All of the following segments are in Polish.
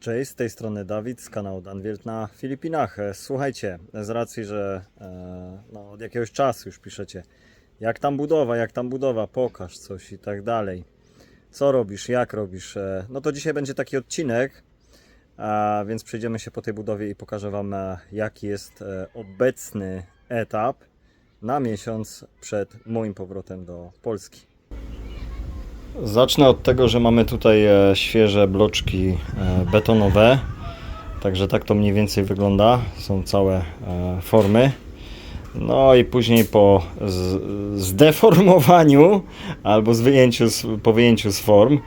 Cześć, z tej strony Dawid z kanału Danwielt na Filipinach. E, Słuchajcie, z racji, że e, no, od jakiegoś czasu już piszecie, jak tam budowa, jak tam budowa, pokaż coś i tak dalej. Co robisz, jak robisz? E, No to dzisiaj będzie taki odcinek, a więc przejdziemy się po tej budowie i pokażę Wam, e, jaki jest e, obecny etap na miesiąc przed moim powrotem do Polski. Zacznę od tego, że mamy tutaj e, świeże bloczki e, betonowe. Także tak to mniej więcej wygląda. Są całe e, formy. No i później po zdeformowaniu albo z wyjęciu, po wyjęciu z form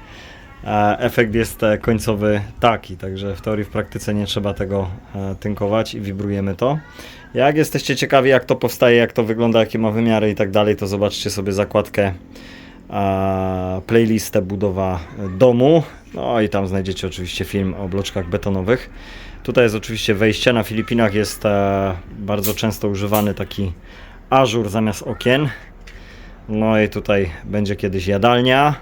efekt jest końcowy taki. Także w teorii, w praktyce nie trzeba tego tynkować i wibrujemy to. Jak jesteście ciekawi jak to powstaje, jak to wygląda, jakie ma wymiary i tak dalej, to zobaczcie sobie zakładkę playlistę budowa domu. No i tam znajdziecie oczywiście film o bloczkach betonowych. Tutaj jest oczywiście wejście. Na Filipinach jest e, bardzo często używany taki ażur zamiast okien. No i tutaj będzie kiedyś jadalnia.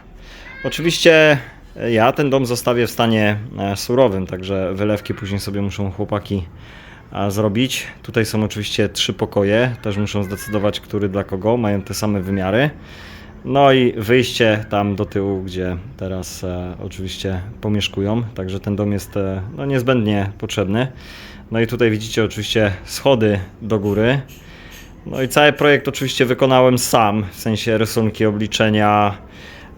Oczywiście e, ja ten dom zostawię w stanie e, surowym, także wylewki później sobie muszą chłopaki zrobić. Tutaj są oczywiście trzy pokoje, też muszą zdecydować, który dla kogo, mają te same wymiary. No i wyjście tam do tyłu, gdzie teraz e, oczywiście pomieszkują, także ten dom jest e, no, niezbędnie potrzebny. No i tutaj widzicie oczywiście schody do góry. No i cały projekt oczywiście wykonałem sam, w sensie rysunki, obliczenia,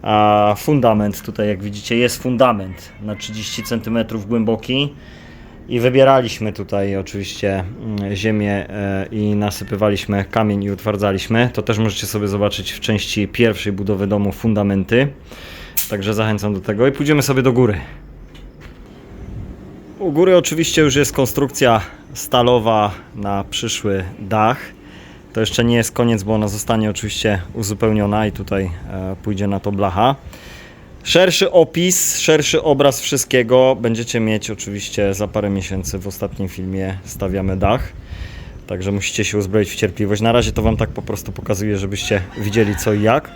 a fundament tutaj jak widzicie jest fundament na 30 cm głęboki. I wybieraliśmy tutaj oczywiście mm, ziemię e, i nasypywaliśmy kamień i utwardzaliśmy. To też możecie sobie zobaczyć w części pierwszej budowy domu fundamenty. Także zachęcam do tego i pójdziemy sobie do góry. U góry oczywiście już jest konstrukcja stalowa na przyszły dach. To jeszcze nie jest koniec, bo ona zostanie oczywiście uzupełniona i tutaj e, pójdzie na to blacha. Szerszy opis, szerszy obraz wszystkiego będziecie mieć oczywiście za parę miesięcy. W ostatnim filmie stawiamy dach. Także musicie się uzbroić w cierpliwość. Na razie to Wam tak po prostu pokazuję, żebyście widzieli co i jak.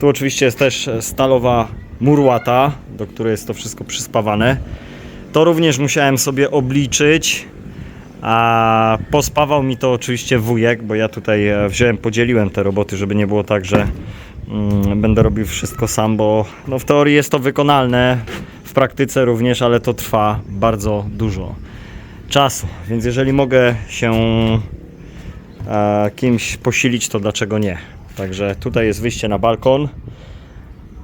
Tu oczywiście jest też stalowa murłata, do której jest to wszystko przyspawane. To również musiałem sobie obliczyć. A pospawał mi to oczywiście wujek, bo ja tutaj e, wziąłem, podzieliłem te roboty, żeby nie było tak, że będę robił wszystko sam, bo no, w teorii jest to wykonalne, w praktyce również, ale to trwa bardzo dużo czasu. Więc jeżeli mogę się e, kimś posilić, to dlaczego nie? Także tutaj jest wyjście na balkon.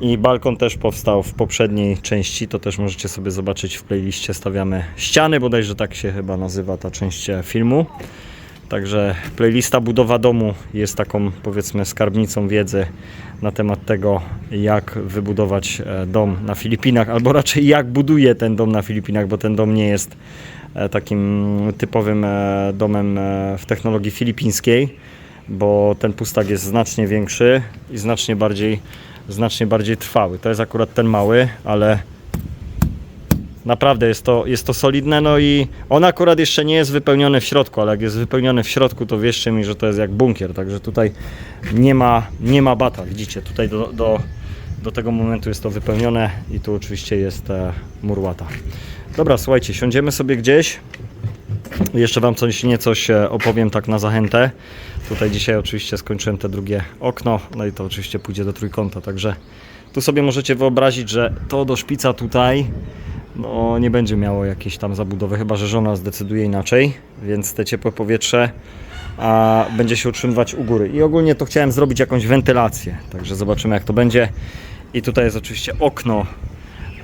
I balkon też powstał w poprzedniej części, to też możecie sobie zobaczyć w playliście. Stawiamy ściany, bodajże tak się chyba nazywa ta część filmu. Także playlista budowa domu jest taką powiedzmy skarbnicą wiedzy na temat tego, jak wybudować e, dom na Filipinach, albo raczej jak buduje ten dom na Filipinach, bo ten dom nie jest e, takim typowym e, domem w technologii filipińskiej, bo ten pustak jest znacznie większy i znacznie bardziej, znacznie bardziej trwały. To jest akurat ten mały, ale Naprawdę jest to, jest to solidne, no i on akurat jeszcze nie jest wypełniony w środku, ale jak jest wypełniony w środku, to wierzcie mi, że to jest jak bunkier, także tutaj nie ma, nie ma bata, widzicie, tutaj do, do, do tego momentu jest to wypełnione i tu oczywiście jest e, murłata. Dobra, słuchajcie, siądziemy sobie gdzieś, jeszcze Wam coś niecoś opowiem tak na zachętę. Tutaj dzisiaj oczywiście skończyłem te drugie okno, no i to oczywiście pójdzie do trójkąta, także tu sobie możecie wyobrazić, że to do szpica tutaj no, nie będzie miało jakiejś tam zabudowy, chyba że żona zdecyduje inaczej, więc te ciepłe powietrze a będzie się utrzymywać u góry. I ogólnie to chciałem zrobić jakąś wentylację, także zobaczymy jak to będzie. I tutaj jest oczywiście okno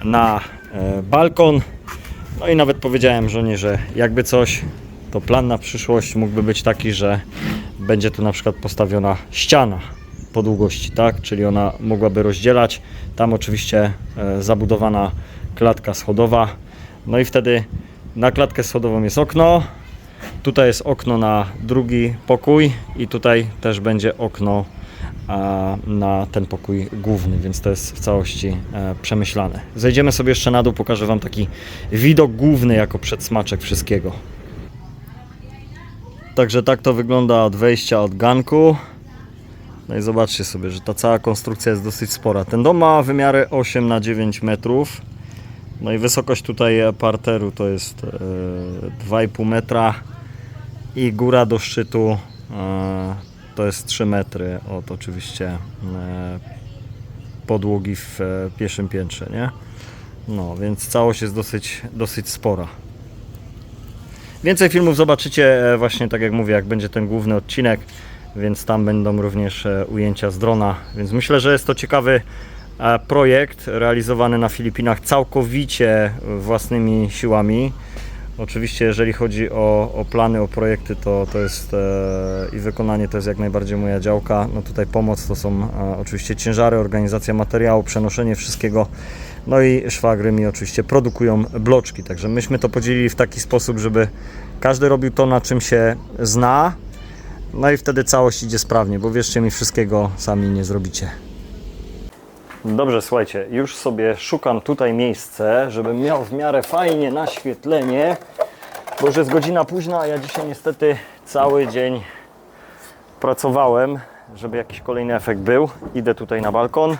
na e, balkon. No i nawet powiedziałem żonie, że jakby coś, to plan na przyszłość mógłby być taki, że będzie tu na przykład postawiona ściana po długości, tak? Czyli ona mogłaby rozdzielać. Tam oczywiście e, zabudowana klatka schodowa. No i wtedy na klatkę schodową jest okno. Tutaj jest okno na drugi pokój i tutaj też będzie okno na ten pokój główny, więc to jest w całości e, przemyślane. Zejdziemy sobie jeszcze na dół, pokażę Wam taki widok główny jako przedsmaczek wszystkiego. Także tak to wygląda od wejścia od ganku. No i zobaczcie sobie, że ta cała konstrukcja jest dosyć spora. Ten dom ma wymiary 8 na 9 metrów. No i wysokość tutaj parteru to jest e, 2,5 metra i góra do szczytu e, to jest 3 metry od oczywiście e, podłogi w e, pierwszym piętrze, nie? No, więc całość jest dosyć, dosyć spora. Więcej filmów zobaczycie e, właśnie tak jak mówię, jak będzie ten główny odcinek, więc tam będą również e, ujęcia z drona, więc myślę, że jest to ciekawy e, projekt realizowany na Filipinach całkowicie własnymi siłami. Oczywiście, jeżeli chodzi o, o plany, o projekty, to, to jest e, i wykonanie to jest jak najbardziej moja działka. No tutaj pomoc to są e, oczywiście ciężary, organizacja materiału, przenoszenie wszystkiego. No i szwagry mi oczywiście produkują bloczki. Także myśmy to podzielili w taki sposób, żeby każdy robił to, na czym się zna. No i wtedy całość idzie sprawnie, bo wierzcie mi, wszystkiego sami nie zrobicie. Dobrze, słuchajcie, już sobie szukam tutaj miejsce, żebym miał w miarę fajnie naświetlenie, bo już jest godzina późna, a ja dzisiaj niestety cały dzień pracowałem, żeby jakiś kolejny efekt był. Idę tutaj na balkon.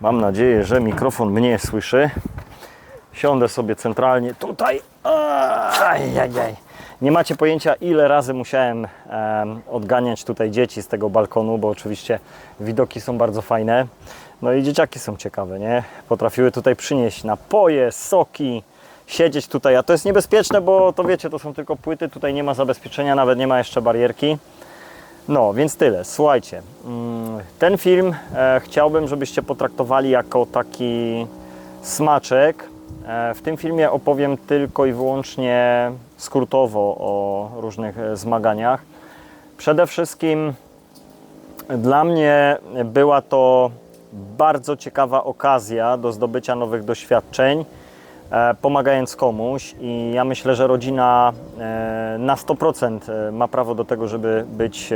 Mam nadzieję, że mikrofon mnie słyszy. Siądę sobie centralnie tutaj. Ajajaj. Nie macie pojęcia, ile razy musiałem em, odganiać tutaj dzieci z tego balkonu, bo oczywiście widoki są bardzo fajne. No i dzieciaki są ciekawe, nie? Potrafiły tutaj przynieść napoje, soki, siedzieć tutaj, a to jest niebezpieczne, bo to wiecie, to są tylko płyty, tutaj nie ma zabezpieczenia, nawet nie ma jeszcze barierki. No, więc tyle. Słuchajcie, mm, ten film e, chciałbym, żebyście potraktowali jako taki smaczek. E, w tym filmie opowiem tylko i wyłącznie skrótowo o różnych e, zmaganiach. Przede wszystkim dla mnie była to bardzo ciekawa okazja do zdobycia nowych doświadczeń, e, pomagając komuś i ja myślę, że rodzina na 100% e, ma prawo do tego, żeby być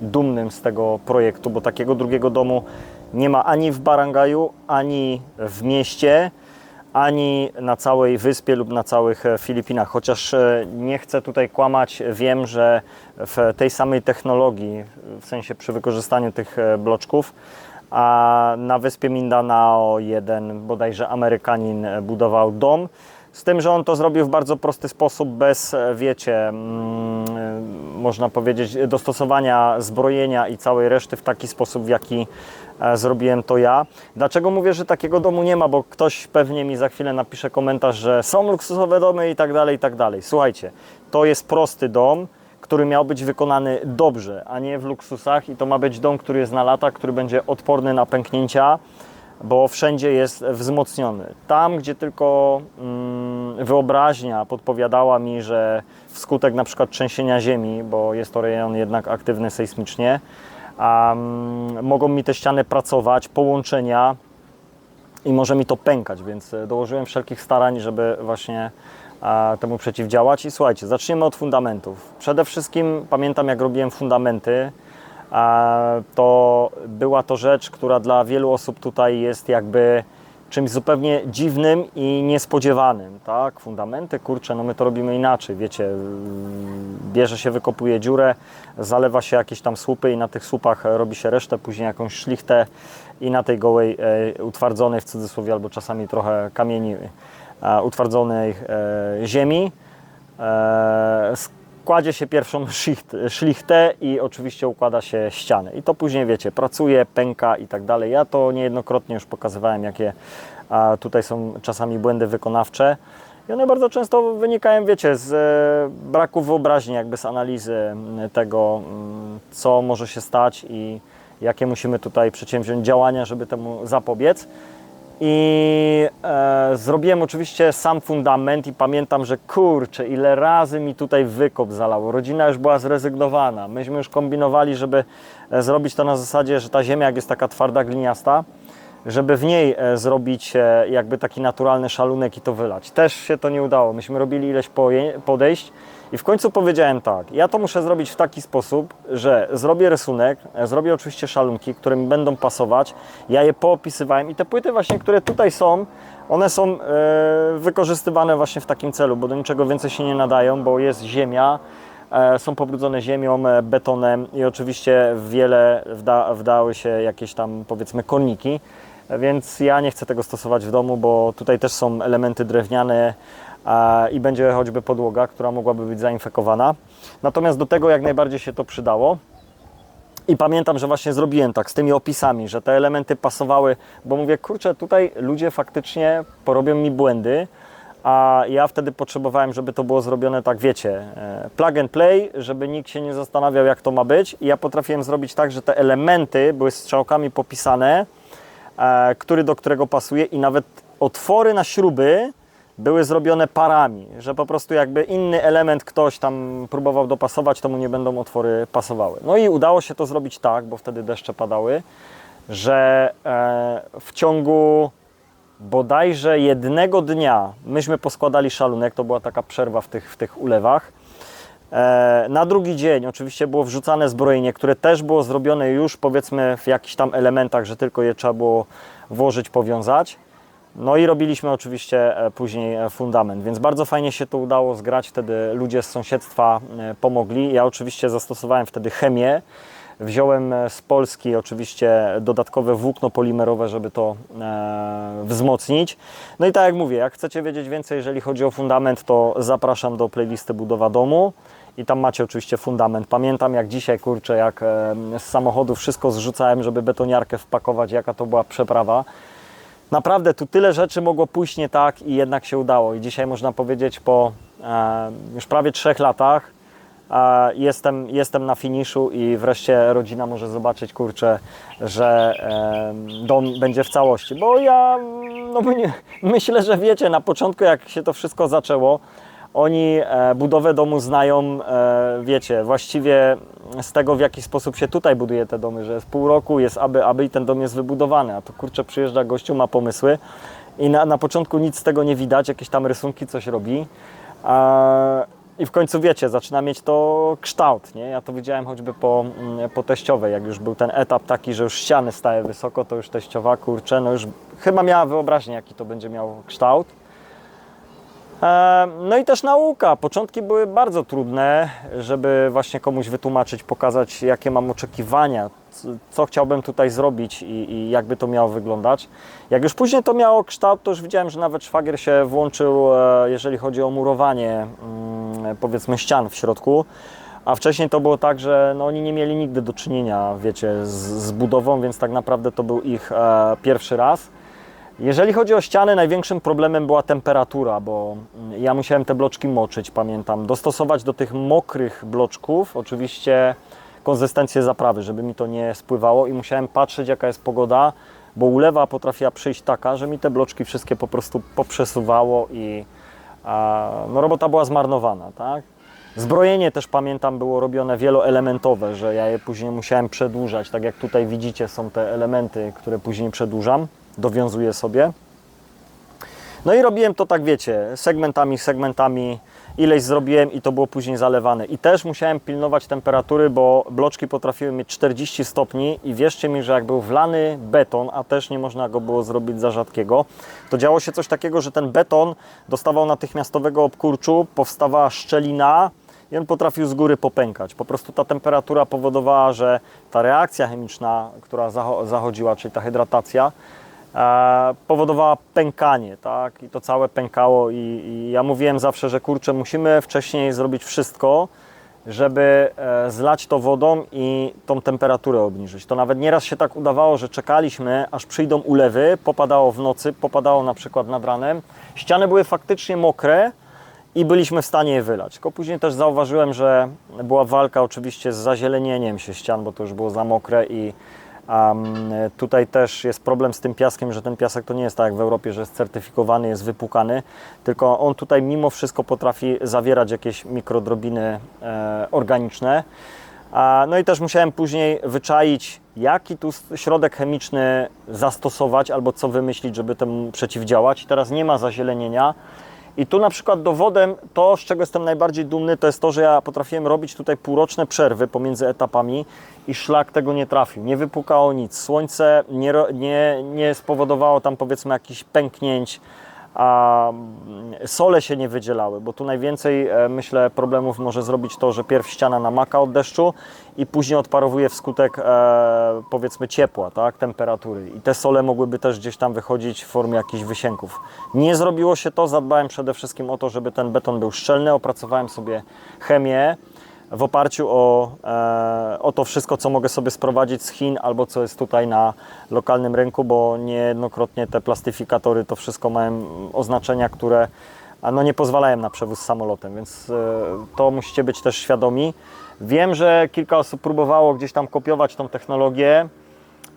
dumnym z tego projektu, bo takiego drugiego domu nie ma ani w Barangaju, ani w mieście, ani na całej wyspie lub na całych e, Filipinach. Chociaż e, nie chcę tutaj kłamać, wiem, że w tej samej technologii, w sensie przy wykorzystaniu tych e, bloczków, a na wyspie Mindanao jeden bodajże Amerykanin budował dom. Z tym, że on to zrobił w bardzo prosty sposób, bez, wiecie, mm, można powiedzieć, dostosowania zbrojenia i całej reszty w taki sposób, w jaki zrobiłem to ja. Dlaczego mówię, że takiego domu nie ma? Bo ktoś pewnie mi za chwilę napisze komentarz, że są luksusowe domy i tak dalej, i tak dalej. Słuchajcie, to jest prosty dom, który miał być wykonany dobrze, a nie w luksusach i to ma być dom, który jest na lata, który będzie odporny na pęknięcia, bo wszędzie jest wzmocniony. Tam, gdzie tylko mm, wyobraźnia podpowiadała mi, że wskutek na przykład trzęsienia ziemi, bo jest to rejon jednak aktywny sejsmicznie, mm, mogą mi te ściany pracować, połączenia i może mi to pękać, więc e, dołożyłem wszelkich starań, żeby właśnie a, temu przeciwdziałać. I słuchajcie, zaczniemy od fundamentów. Przede wszystkim pamiętam, jak robiłem fundamenty, a, to była to rzecz, która dla wielu osób tutaj jest jakby czymś zupełnie dziwnym i niespodziewanym, tak? Fundamenty, kurczę, no my to robimy inaczej, wiecie, mm, bierze się, wykopuje dziurę, zalewa się jakieś tam słupy i na tych słupach robi się resztę, później jakąś szlichtę i na tej gołej, e, utwardzonej w cudzysłowie albo czasami trochę kamieni e, utwardzonej e, ziemi e, kładzie się pierwszą szlichtę i oczywiście układa się ścianę. I to później, wiecie, pracuje, pęka i tak dalej. Ja to niejednokrotnie już pokazywałem, jakie tutaj są czasami błędy wykonawcze. I one bardzo często wynikają, wiecie, z e, braku wyobraźni, jakby z analizy tego, co może się stać i jakie musimy tutaj przedsięwziąć działania, żeby temu zapobiec. I e, zrobiłem oczywiście sam fundament i pamiętam, że kurczę, ile razy mi tutaj wykop zalało. Rodzina już była zrezygnowana. Myśmy już kombinowali, żeby e, zrobić to na zasadzie, że ta ziemia jak jest taka twarda, gliniasta, żeby w niej e, zrobić e, jakby taki naturalny szalunek i to wylać. Też się to nie udało. Myśmy robili ileś podejść i w końcu powiedziałem tak, ja to muszę zrobić w taki sposób, że zrobię rysunek, e, zrobię oczywiście szalunki, które mi będą pasować, ja je poopisywałem i te płyty właśnie, które tutaj są, one są e, wykorzystywane właśnie w takim celu, bo do niczego więcej się nie nadają, bo jest ziemia, e, są pobrudzone ziemią, e, betonem i oczywiście wiele wda, wdały się jakieś tam powiedzmy korniki. Więc ja nie chcę tego stosować w domu, bo tutaj też są elementy drewniane i będzie choćby podłoga, która mogłaby być zainfekowana. Natomiast do tego jak najbardziej się to przydało. I pamiętam, że właśnie zrobiłem tak z tymi opisami, że te elementy pasowały, bo mówię, kurczę, tutaj ludzie faktycznie porobią mi błędy, a ja wtedy potrzebowałem, żeby to było zrobione tak, wiecie, e, plug and play, żeby nikt się nie zastanawiał, jak to ma być. I ja potrafiłem zrobić tak, że te elementy były strzałkami popisane, który do którego pasuje i nawet otwory na śruby były zrobione parami, że po prostu jakby inny element ktoś tam próbował dopasować, to mu nie będą otwory pasowały. No i udało się to zrobić tak, bo wtedy deszcze padały, że e, w ciągu bodajże jednego dnia myśmy poskładali szalunek, to była taka przerwa w tych, w tych ulewach. E, Na drugi dzień oczywiście było wrzucane zbrojenie, które też było zrobione już powiedzmy w jakichś tam elementach, że tylko je trzeba było włożyć, powiązać. No i robiliśmy oczywiście e, później e, fundament, więc bardzo fajnie się to udało zgrać. Wtedy ludzie z sąsiedztwa pomogli. Ja oczywiście zastosowałem wtedy chemię. Wziąłem z Polski oczywiście dodatkowe włókno polimerowe, żeby to e, wzmocnić. No i tak jak mówię, jak chcecie wiedzieć więcej, jeżeli chodzi o fundament, to zapraszam do playlisty Budowa domu. I tam macie oczywiście fundament. Pamiętam jak dzisiaj, kurczę, jak z samochodu wszystko zrzucałem, żeby betoniarkę wpakować, jaka to była przeprawa. Naprawdę tu tyle rzeczy mogło pójść nie tak i jednak się udało. I dzisiaj można powiedzieć po już prawie trzech latach jestem, jestem na finiszu i wreszcie rodzina może zobaczyć, kurczę, że dom będzie w całości. Bo ja no, my- myślę, że wiecie, na początku jak się to wszystko zaczęło, oni e, budowę domu znają, e, wiecie, właściwie z tego, w jaki sposób się tutaj buduje te domy, że jest pół roku, jest aby, aby i ten dom jest wybudowany, a to kurczę przyjeżdża gościu, ma pomysły i na, na początku nic z tego nie widać, jakieś tam rysunki, coś robi. E, I w końcu wiecie, zaczyna mieć to kształt, nie? Ja to widziałem choćby po, mm, po teściowej, jak już był ten etap taki, że już ściany stały wysoko, to już teściowa, kurczę, no już chyba miała wyobraźnię, jaki to będzie miał kształt. E, No i też nauka. Początki były bardzo trudne, żeby właśnie komuś wytłumaczyć, pokazać, jakie mam oczekiwania, co chciałbym tutaj zrobić i, i jakby to miało wyglądać. Jak już później to miało kształt, to już widziałem, że nawet szwagier się włączył, e, jeżeli chodzi o murowanie, mm, powiedzmy, ścian w środku. A wcześniej to było tak, że no, oni nie mieli nigdy do czynienia, wiecie, z, z budową, więc tak naprawdę to był ich e, pierwszy raz. Jeżeli chodzi o ściany, największym problemem była temperatura, bo mm, ja musiałem te bloczki moczyć, pamiętam. Dostosować do tych mokrych bloczków, oczywiście konsystencję zaprawy, żeby mi to nie spływało i musiałem patrzeć, jaka jest pogoda, bo ulewa potrafiła przyjść taka, że mi te bloczki wszystkie po prostu poprzesuwało i a, no, robota była zmarnowana, tak? Zbrojenie też pamiętam było robione wieloelementowe, że ja je później musiałem przedłużać. Tak jak tutaj widzicie, są te elementy, które później przedłużam, dowiązuję sobie. No i robiłem to tak, wiecie, segmentami, segmentami, ileś zrobiłem i to było później zalewane. I też musiałem pilnować temperatury, bo bloczki potrafiły mieć 40 stopni i wierzcie mi, że jak był wlany beton, a też nie można go było zrobić za rzadkiego, to działo się coś takiego, że ten beton dostawał natychmiastowego obkurczu, powstawała szczelina i on potrafił z góry popękać. Po prostu ta temperatura powodowała, że ta reakcja chemiczna, która zacho- zachodziła, czyli ta hydratacja, powodowała pękanie, tak? I to całe pękało i, i ja mówiłem zawsze, że kurczę, musimy wcześniej zrobić wszystko, żeby e, zlać to wodą i tą temperaturę obniżyć. To nawet nieraz się tak udawało, że czekaliśmy, aż przyjdą ulewy, popadało w nocy, popadało na przykład nad ranem. Ściany były faktycznie mokre, i byliśmy w stanie je wylać. Tylko później też zauważyłem, że była walka oczywiście z zazielenieniem się ścian, bo to już było za mokre i um, tutaj też jest problem z tym piaskiem, że ten piasek to nie jest tak jak w Europie, że jest certyfikowany, jest wypukany, tylko on tutaj mimo wszystko potrafi zawierać jakieś mikrodrobiny e, organiczne. A, No i też musiałem później wyczaić, jaki tu środek chemiczny zastosować albo co wymyślić, żeby temu przeciwdziałać. Teraz nie ma zazielenienia. I tu na przykład dowodem to, z czego jestem najbardziej dumny, to jest to, że ja potrafiłem robić tutaj półroczne przerwy pomiędzy etapami i szlak tego nie trafił. Nie wypukało nic. Słońce nie, nie, nie spowodowało tam powiedzmy jakichś pęknięć. A mm, sole się nie wydzielały, bo tu najwięcej e, myślę problemów może zrobić to, że pierw ściana namaka od deszczu i później odparowuje wskutek e, powiedzmy ciepła, tak, temperatury i te sole mogłyby też gdzieś tam wychodzić w formie jakichś wysięków. Nie zrobiło się to, zadbałem przede wszystkim o to, żeby ten beton był szczelny, opracowałem sobie chemię, w oparciu o, e, o to wszystko, co mogę sobie sprowadzić z Chin albo co jest tutaj na lokalnym rynku, bo niejednokrotnie te plastyfikatory to wszystko mają oznaczenia, które no, nie pozwalają na przewóz samolotem, więc e, to musicie być też świadomi. Wiem, że kilka osób próbowało gdzieś tam kopiować tą technologię.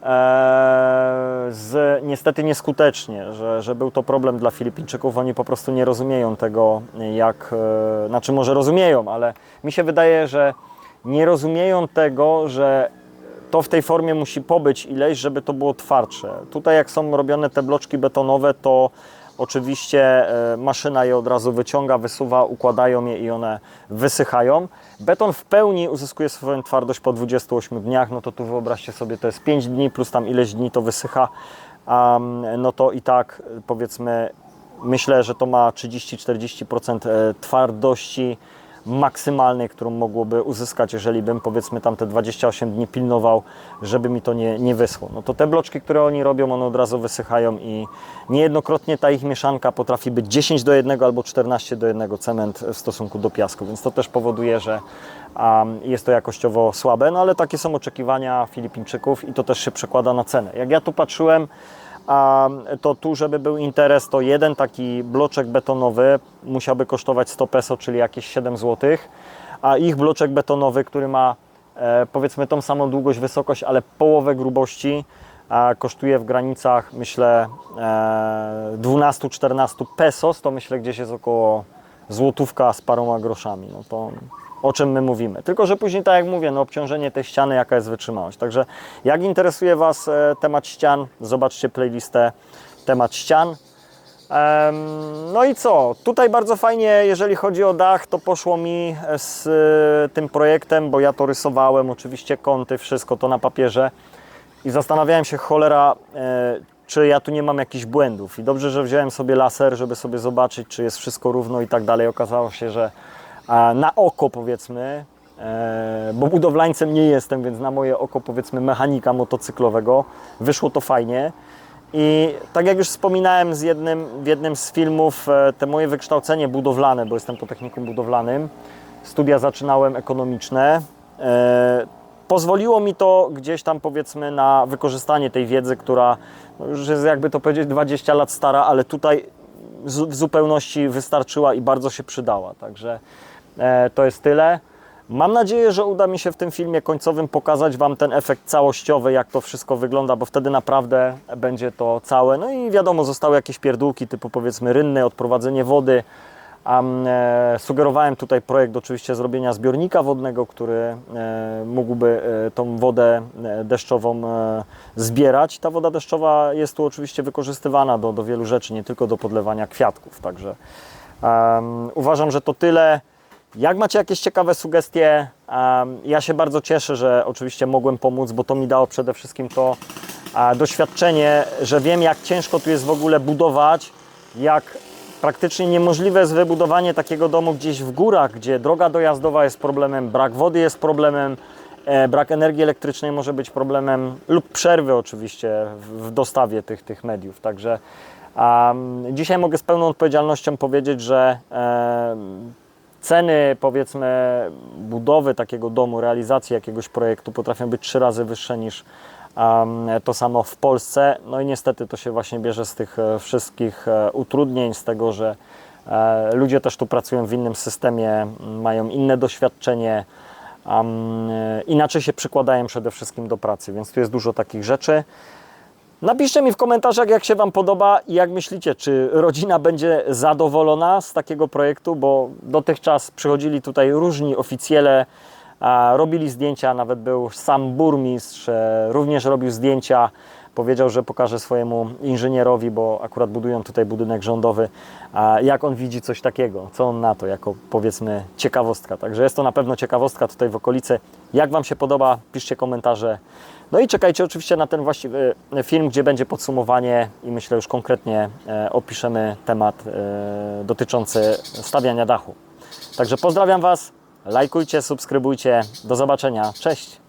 Eee, z, niestety nieskutecznie, że, że był to problem dla Filipińczyków. Oni po prostu nie rozumieją tego, jak. E, znaczy, może rozumieją, ale mi się wydaje, że nie rozumieją tego, że to w tej formie musi pobyć ileś, żeby to było twardsze. Tutaj, jak są robione te bloczki betonowe, to Oczywiście e, maszyna je od razu wyciąga, wysuwa, układają je i one wysychają. Beton w pełni uzyskuje swoją twardość po 28 dniach, no to tu wyobraźcie sobie, to jest 5 dni plus tam ileś dni to wysycha, no to i tak powiedzmy, myślę, że to ma 30-40% e, twardości maksymalnej, którą mogłoby uzyskać, jeżeli bym powiedzmy tam te 28 dni pilnował, żeby mi to nie, nie wyschło. No to te bloczki, które oni robią, one od razu wysychają i niejednokrotnie ta ich mieszanka potrafi być 10 do 1 albo 14 do 1 cement w stosunku do piasku, więc to też powoduje, że um, jest to jakościowo słabe, no ale takie są oczekiwania Filipińczyków i to też się przekłada na cenę. Jak ja tu patrzyłem, a to tu, żeby był interes, to jeden taki bloczek betonowy musiałby kosztować 100 peso, czyli jakieś 7 zł, a ich bloczek betonowy, który ma e, powiedzmy tą samą długość, wysokość, ale połowę grubości, kosztuje w granicach, myślę, e, 12-14 pesos, to myślę gdzieś jest około złotówka z paroma groszami. No to o czym my mówimy. Tylko, że później, tak jak mówię, no, obciążenie tej ściany, jaka jest wytrzymałość. Także jak interesuje Was e, temat ścian, zobaczcie playlistę temat ścian. No i co? Tutaj bardzo fajnie, jeżeli chodzi o dach, to poszło mi z e, tym projektem, bo ja to rysowałem, oczywiście kąty, wszystko to na papierze i zastanawiałem się, cholera, e, czy ja tu nie mam jakichś błędów. I dobrze, że wziąłem sobie laser, żeby sobie zobaczyć, czy jest wszystko równo i tak dalej. Okazało się, że na oko powiedzmy, e, bo budowlańcem nie jestem, więc na moje oko powiedzmy mechanika motocyklowego wyszło to fajnie. I tak jak już wspominałem z jednym, w jednym z filmów, e, te moje wykształcenie budowlane, bo jestem po technikum budowlanym, studia zaczynałem ekonomiczne, e, pozwoliło mi to gdzieś tam powiedzmy na wykorzystanie tej wiedzy, która no, już jest jakby to powiedzieć 20 lat stara, ale tutaj w zupełności wystarczyła i bardzo się przydała. Także E, to jest tyle. Mam nadzieję, że uda mi się w tym filmie końcowym pokazać Wam ten efekt całościowy, jak to wszystko wygląda, bo wtedy naprawdę będzie to całe. No i wiadomo, zostały jakieś pierdółki typu powiedzmy rynny, odprowadzenie wody. Um, e, sugerowałem tutaj projekt oczywiście zrobienia zbiornika wodnego, który e, mógłby e, tą wodę deszczową zbierać. Ta woda deszczowa jest tu oczywiście wykorzystywana do, do wielu rzeczy, nie tylko do podlewania kwiatków. Także um, uważam, że to tyle. Jak macie jakieś ciekawe sugestie, ja się bardzo cieszę, że oczywiście mogłem pomóc, bo to mi dało przede wszystkim to doświadczenie, że wiem jak ciężko tu jest w ogóle budować, jak praktycznie niemożliwe jest wybudowanie takiego domu gdzieś w górach, gdzie droga dojazdowa jest problemem, brak wody jest problemem, e, brak energii elektrycznej może być problemem lub przerwy oczywiście w dostawie tych, tych mediów. Także dzisiaj mogę z pełną odpowiedzialnością powiedzieć, że um, ceny powiedzmy budowy takiego domu, realizacji jakiegoś projektu potrafią być trzy razy wyższe niż to samo w Polsce. No i niestety to się właśnie bierze z tych e, wszystkich e, utrudnień, z tego, że e, ludzie też tu pracują w innym systemie, mają inne doświadczenie, inaczej się przykładają przede wszystkim do pracy, więc tu jest dużo takich rzeczy. Napiszcie mi w komentarzach, jak się Wam podoba i jak myślicie, czy rodzina będzie zadowolona z takiego projektu, bo dotychczas przychodzili tutaj różni oficjele, robili zdjęcia, nawet był sam burmistrz, e, również robił zdjęcia, Powiedział, że pokaże swojemu inżynierowi, bo akurat budują tutaj budynek rządowy, jak on widzi coś takiego, co on na to, jako powiedzmy ciekawostka. Także jest to na pewno ciekawostka tutaj w okolicy. Jak Wam się podoba, piszcie komentarze. No i czekajcie oczywiście na ten właściwy film, gdzie będzie podsumowanie i myślę już konkretnie e, opiszemy temat e, dotyczący stawiania dachu. Także pozdrawiam Was, lajkujcie, subskrybujcie. Do zobaczenia. Cześć!